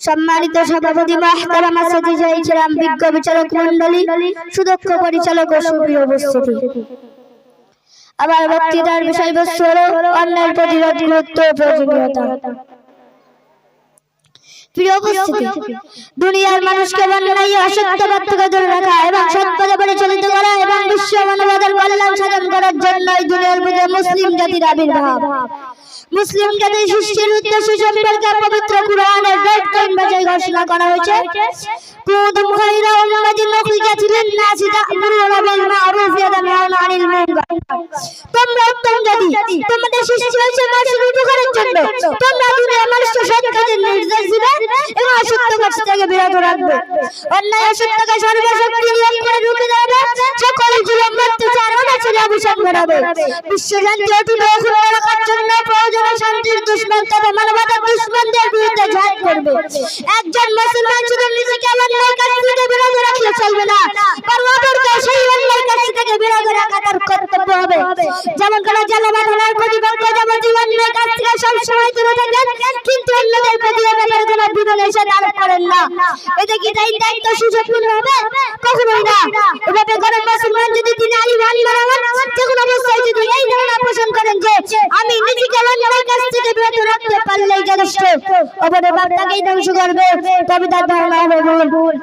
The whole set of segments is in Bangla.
সম্মানিত সভাপতি মাহতারাম বিজ্ঞ বিচারক মন্ডলী সুদক্ষ পরিচালক আবার বক্তৃতার বিষয়বস্তু হল অন্যায় প্রতিরোধ, গুরুত্ব প্রয়োজনীয়তা। দুনিয়ার মানুষকে রাখা এবং মুসলিম জাতির আবির্ভাব। মুসলিম জাতির সৃষ্টির উদ্দেশ্য সম্পর্কে পবিত্র কুরআনের রেড কাইন ভাষায় ঘোষণা করা হয়েছে কুনতুম খায়রা উম্মাতিন উখরিজাত লিন-নাসি তা'মুরুনা বিল মা'রুফ ওয়া তানহাউনা আনিল মুনকার তোমরা উত্তম জাতি, তোমাদের সৃষ্টি হয়েছে মানুষের উপকারের জন্য। তোমরা দুনিয়ার মানুষকে সৎ কাজের নির্দেশ দিবে এবং অসত্য কাজ থেকে বিরত রাখবে। অন্যায় অসত্যকে সর্বশক্তি নিয়োগ করে রুখে অত্যাচার অভিশাপ ঘটাবে বিশ্ব শান্তি অটুট রাখার জন্য প্রয়োজনে শান্তির দুশ্মন তবে মানবতার দুশ্মনদের বিরুদ্ধে জয় করবে একজন মুসলমান শুধু নিজেকে অন্যায় কাজ থেকে বিরত রাখলে চলবে না, বরং অপরকে সেই অন্যায় কাজ থেকে বিরত রাখা তার কর্তব্য হবে। যেমন করে জলবাধনের প্রতিপক্ষ যেমন অন্যায় কাজ থেকে সবসময় দূরে থাকেন, কিন্তু অন্যদের প্রতি এ ব্যাপারে কোনো বিধান এসে আরোপ করেন না। এতে কি তাই দায়িত্ব সুযোগপূর্ণ হবে? কখনোই না। এভাবে করে মুসলমান যদি তিনি আলী ভাই মারামান যে কোনো অবস্থায় যদি এই ধারণা পোষণ করেন যে আমি নিজেকে অন্যায় কাজ থেকে বিরত রাখতে পারলেই যথেষ্ট, অপরের বাপটাকেই ধ্বংস করবে, তবে তার ধারণা হবে ভুল।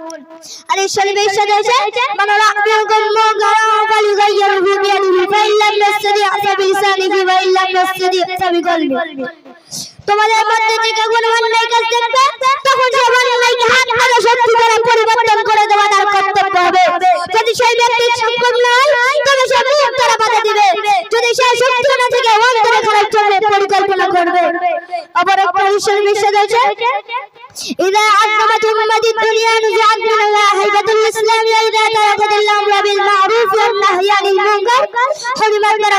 আর ঈশ্বর বিশ্বাস আছে মানে রাখবিউকুম মুনকারা ফালিগাইয়িরহু বিয়াদিহি ফাইল্লাম ইয়াস্তাদি' ফাবিলিসানিহি ওয়া ইল্লাম ইয়াস্তাদি' ফাবিকলবি তোমাদের মধ্যে থেকে কোনো অন্যায় কাজ হবি মাওলানা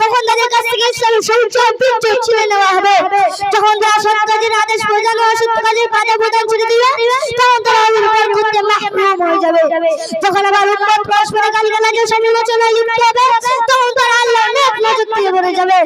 তখন তাদের কাছ থেকে ইসলামের সৌন্দর্য বীর্য নেওয়া হবে। যখন তারা সৎ কাজের আদেশ বোঝানো অসৎ কাজের বাধা প্রদান ছেড়ে দিবে হয়ে যাবে। যখন আমার উম্মত সমালোচনায় লিপ্ত হবে, তখন নজর থেকে পড়ে যাবে।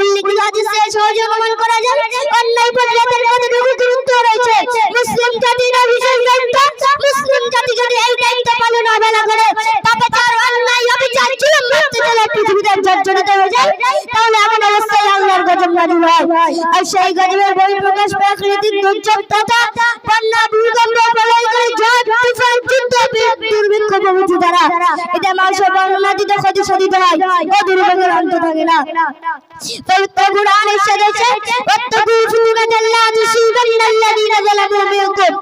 উল্লেখিত হাদিসে সহজে অনুমান করা যায়, অন্যায় প্রতিরোধের কতটুকু গুরুত্ব রয়েছে। মুসলিম জাতির বিশেষ দায়িত্ব, মুসলিম জাতি যদি এই দায়িত্ব পালন অবহেলা করে তবে তার অন্যায় অবিচার জুলুম অত্যাচারে পৃথিবীতে জর্জরিত হয়ে যায়। তাহলে এমন অবস্থায় আল্লাহর গজব নাজিল হয়। আর সেই গজবের বহিঃপ্রকাশ প্রাকৃতিক দুর্যোগ তথা বন্যা, ভূমিকম্প প্রলয় করে ঝড় তুফান যুদ্ধ দুর্ভিক্ষ প্রভৃতি দ্বারা। এটা মানুষের বর্ণনাতীত ক্ষতি সাধিত হয়। ও দুর্ভোগের অন্ত থাকে না। পবিত্র কুরআন এসে গেছে। ওয়াত্তাকু ফিতনাতাল্লাহ তুসিবান্নাল্লাযীনা যালামু মিনকুম।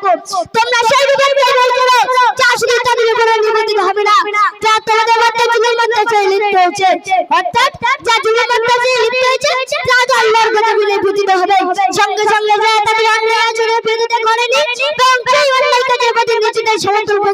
তোমরা সেই বিপদে ভয় করো যা শুধু তাদের উপরে নিবেদিত হবে না। যা তোমাদের মধ্যে জুলুম অত্যাচারে লিপ্ত হয়েছে। অর্থাৎ যা জুলুম অত্যাচারে লিপ্ত হয়েছে তা আল্লাহর গজবে পতিত হবে। সঙ্গে সঙ্গে যা তাদের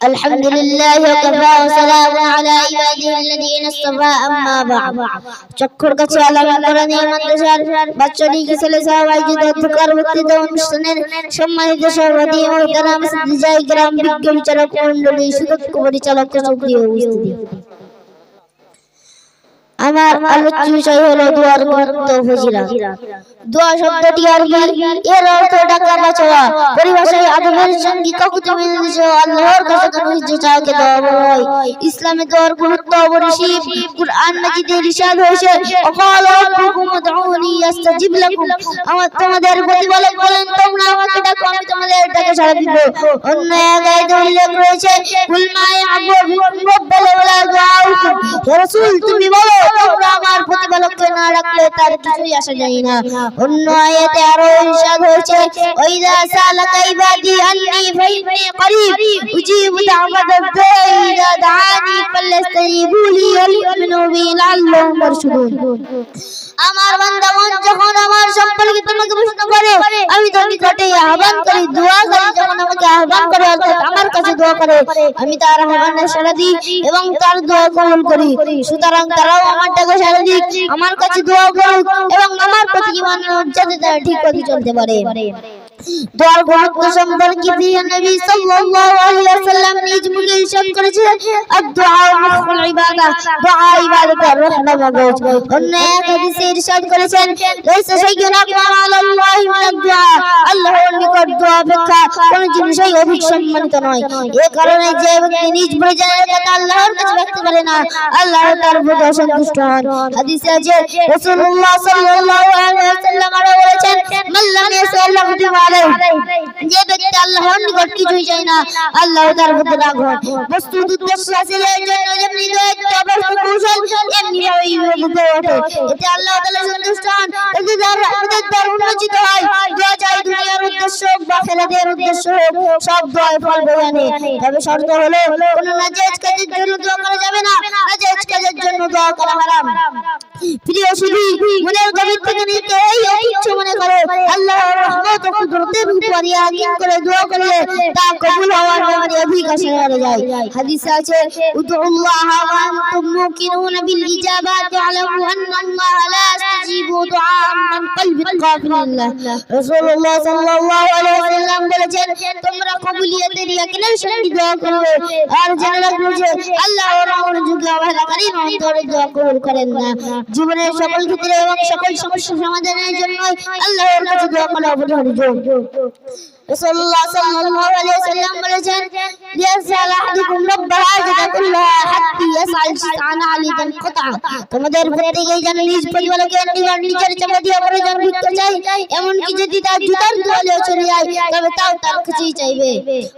الحمد لله وكفى وسلام على عباده الذين اصطفى أما بعد চক্ষুর কাছে আলাদা করে নিয়ে মাদ্রাসার বাচ্চাটিকে ছেলে সবাই যে অধ্যকার বক্তৃতা অনুষ্ঠানের সম্মানিত সভাপতি মহতারাম সিদ্দিজাই গ্রাম বিজ্ঞ বিচারক মন্ডলী সুদক্ষ পরিচালক ও সুপ্রিয় উপস্থিতি আমার আলোচ্য বিষয় হলো দোয়ার গুরুত্ব ও ফজিলত দোয়া শব্দটি আরবি এর অর্থ ডাকা বা চাওয়া পরিভাষায় আদবের সঙ্গে কাকুতি মিলেছে আল্লাহর কাছে কোনো কিছু চাওয়াকে দোয়া বলা হয়। ইসলামে দোয়ার গুরুত্ব অপরিসীম। কুরআন মাজিদে ইরশাদ হয়েছে অকাল রাব্বুকুম উদউনি আস্তাজিব লাকুম। আমার তোমাদের প্রতিপালক বলেন তোমরা আমাকে ডাকো আমি তোমাদের ডাকে সাড়া দিব। অন্য এক আয়াতে উল্লেখ রয়েছে কুল মা ইয়াবু বিকুম রাব্বাল হে রাসূল তুমি বলো তোমরা আমার প্রতিপালককে না না রাখলে তার কিছুই আসা যায় না। অন্য আয়াতে আরও ইরশাদ হয়েছে ওয়াইদা সালাকা ইবাদি আন্নি ফাইন্নি করিব উজিবু দাওয়াতাদ দাঈ দাআনি ফাল্যাস্তাজিবু লি ওয়ালিউমিনু বি লাআল্লাহুম ইয়ারশুদুন আমার বান্দাগণ যখন আমার সম্পর্কে তোমাকে প্রশ্ন করে আমি নিকটে আহ্বান করি দোয়া করি যখন আমাকে আহ্বান করে অর্থাৎ আমার কাছে দোয়া করে আমি তার আহ্বানে সাড়া দিই এবং তার দোয়া কবুল করি। সুতরাং তারাও আমার ডাকে সাড়া দিক, আমার কাছে দোয়া করুক এবং আমার প্রতি ইমান যাতে তারা ঠিক পথে চলতে পারে। দোয়ার গুরুত্ব সম্পর্কে প্রিয় নবী সাল্লাল্লাহু আলাইহি ওয়াসাল্লাম নিজ মুখে ইরশাদ করেছেন আদ-দুআ মুখুল ইবাদা, দোয়া ইবাদতের রহনা মগজ। অন্য এক হাদিসে ইরশাদ করেছেন, লাইসা শাইউন আকবার আলাল্লাহি মিনাদ দুআ আল্লাহর নিকট দোয়া অপেক্ষা কোন জিনিসই অধিক সম্মানিত নয়। এই কারণে যে ব্যক্তি নিজ প্রয়োজনের কথা আল্লাহর কাছে ব্যক্ত করে না। আল্লাহ তার প্রতি অসন্তুষ্ট হন। হাদিসে আছে, রাসূলুল্লাহ সাল্লাল্লাহু আলাইহি ওয়াসাল্লাম আরও বলেছেন মাল্লাম ইয়াসাল্লাহু তাআলা যে ব্যক্তি আল্লাহর নিকট কিছুই চায় না আল্লাহ তার প্রতি রাগ হন বস্তু উদ্দেশ্য হাসিলের জন্য যেমনি দৈত্য অবস্থা কৌশল এমনি ওই বিরুদ্ধে ওঠে। এতে আল্লাহ তাআলা সন্তুষ্ট হন। এতে তার দ্বার উন্মোচিত হয়। দোয়া চাই দুনিয়ার উদ্দেশ্য হোক বা খেলাদের উদ্দেশ্য সব দোয়ায় ফল বয়ে আনে তবে শর্ত হলো, কোনো নাজায়েজ কাজের জন্য দোয়া করা যাবে না নাজায়েজ কাজের জন্য দোয়া করা হারাম। প্রিয় শুধু মনের গভীর থেকে নিজেকে এই অতুচ্ছ মনে করো। আল্লাহর রহমত ও কুদরতের উপর ইয়াকিন করে দোয়া করলে তা কবুল হওয়ার ব্যাপারে অধিক আশা যায়। হাদিসে আছে উদুল্লাহ আনতুম মুকিনুন বিল ইজাবাত ওয়ালামু আন্না আল্লাহ লা ইস্তাজিবু দুআ মান কলবিন গাফিলিল্লাহ রাসূলুল্লাহ সাল্লাল্লাহু আলাইহি ওয়াসাল্লাম বলেছেন, তোমরা কবুলিয়তের ইয়াকিনের সঙ্গে দোয়া করবে। আর জেনে রাখবে আল্লাহ রহমান যুগে অবহেলাকারী অন্তরে দোয়া কবুল করেন না। জীবনের সকল ক্ষেত্রে এবং সকল সমস্যা সমাধানের জন্য আল্লাহর কাছে দোয়া করা অপরিহার্য। বলেছেন লিয়াসআল আহাদুকুম রাব্ব হাজাতা কুল্লাহা হাত্তা ইয়াসআল শিআন আলিদান কতা তোমাদের যেন নিজ পরিবারকে নিজের চাপা দিয়ে প্রয়োজন ভিক্ষা চাই এমনকি যদি তার জুতার তোয়ালেও চলে যায়, তবে তাও তার কাছেই চাইবে।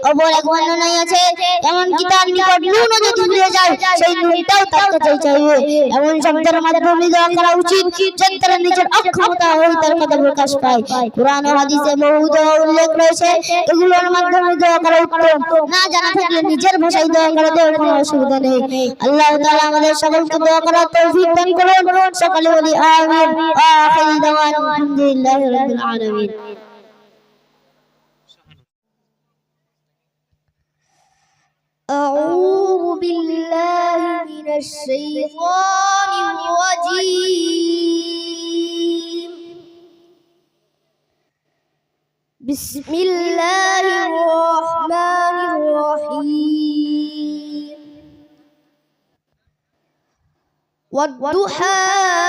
অপর এক বর্ণনায় আছে, এমনকি তার নিকট নুনও যায় প্রকাশ পায়। কোরআন হাদিসে বহু উল্লেখ রয়েছে, এগুলোর মাধ্যমে দোয়া করা উত্তম। না জানা থাকলে নিজের ভাষায় দোয়া করাতেও কোনো অসুবিধা নেই। আল্লাহ আমাদের সকলকে দোয়া করার তৌফিক দান করুন। সকলে বলি, আমিন। আখির দাওয়ান لله رب العالمين. أعوذ بالله من الشيطان الرجيم. بسم الله الرحمن الرحيم. والضحى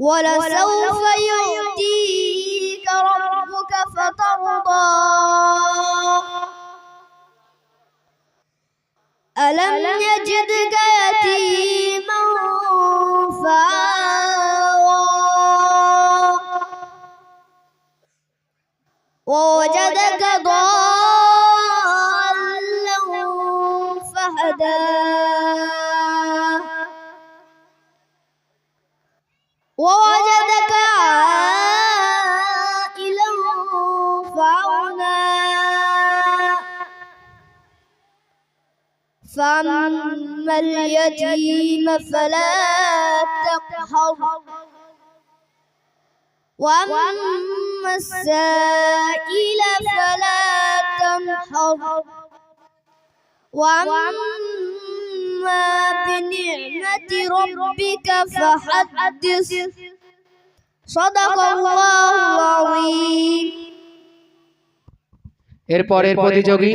ولسوف يؤتيك ربك فترضى. ألم يجدك يتيما فآوى. ووجدك ضالا فأما اليتيم فلا تقهر وأما السائل فلا تنحر وأما بنعمة ربك فحدث صدق الله العظيم এরপরের প্রতিযোগী